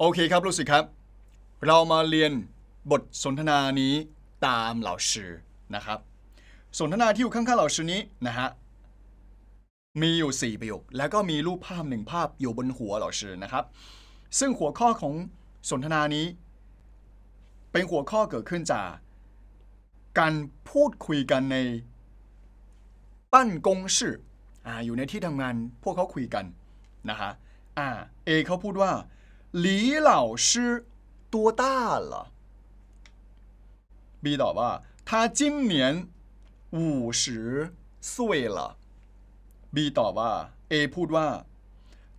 โอเคครับลูกศิษย์ครับ เรามาเรียนบทสนทนานี้ตามเหล่าชื่อนะครับ สนทนาที่อยู่ข้างๆเหล่าชื่อนี้นะฮะมีอยู่ 4 ประโยค แล้วก็มีรูปภาพหนึ่งภาพอยู่บนหัวเหล่าชื่อนะครับ ซึ่งหัวข้อของสนทนานี้ เป็นหัวข้อเกิดขึ้นจาก การพูดคุยกันในปั้นกงชื่อออยู่ในที่ทำงานพวกเขาคุยกันนะฮะอ่าเอเขาพูดว่า หลีเหล่าชื่อตัวต้าเหรอ B ตอบว่า他今年五十岁了 B ตอบว่า A พูดว่า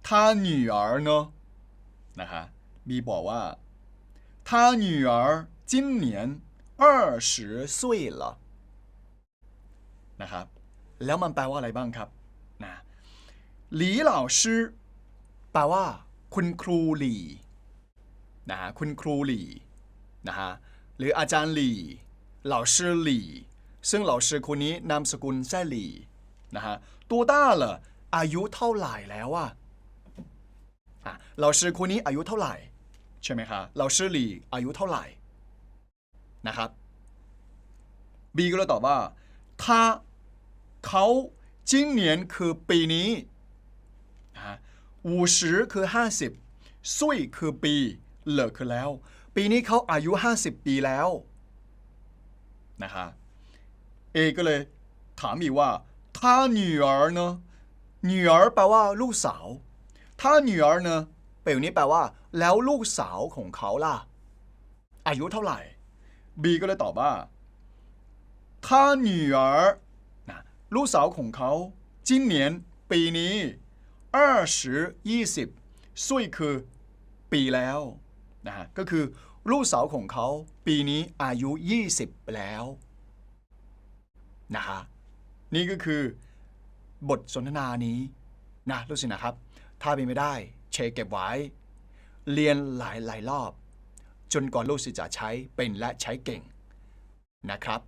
他女儿呢นะฮะ B บอกว่า他女儿今年二十岁了นะครับ แล้วมันแปลว่าอะไรบ้างครับนะหลีเหล่าชื่อแปลว่า คุณครูหลี่นะฮะคุณครูหลี่นะฮะหรืออาจารย์หลี่เหล่าชื่อหลี่ซึ่งเหล่าชื่อคนนี้นามสกุลแซ่หลี่นะฮะตัวต้าเหรออายุเท่าไหร่แล้วอะอ่เหล่าชื่อคนนี้อายุเท่าไหร่ใช่ไหมคะเหล่าชื่อหลี่อายุเท่าไหร่นะครับบีก็เลยตอบว่าถ้าเขาจิ้งเหนียนคือปีนี้นะฮะ วูชือคืสิบซุยคือปีเลิกคือแล้ว ปีนี้เขาอายุห้าสิบปีแล้วนะคะเอก็เลยถามอีกว่าถ้าหนูร์เนอะหนูร์แปลว่าลูกสาวถ้าหนูร์เนอะประโยคนี้แปลว่า แล้วลูกสาวของเขาล่ะ อายุเท่าไหร่บีก็เลยตอบว่าถ้าหนูร์นะลูกสาวของเขา今年ปีนี้ 二十ยี่สิบซุยคือปีแล้วนะฮะก็คือลูกสาวของเขาปีนี้อายุ 20 แล้วนะฮะนี่ก็คือบทสนทนานี้นะรู้สินะครับ ถ้าเป็นไม่ได้เชคเก็บไว้ เรียนหลายหลายรอบ จนกว่าลูกศิษย์จะใช้เป็นและใช้เก่งนะครับ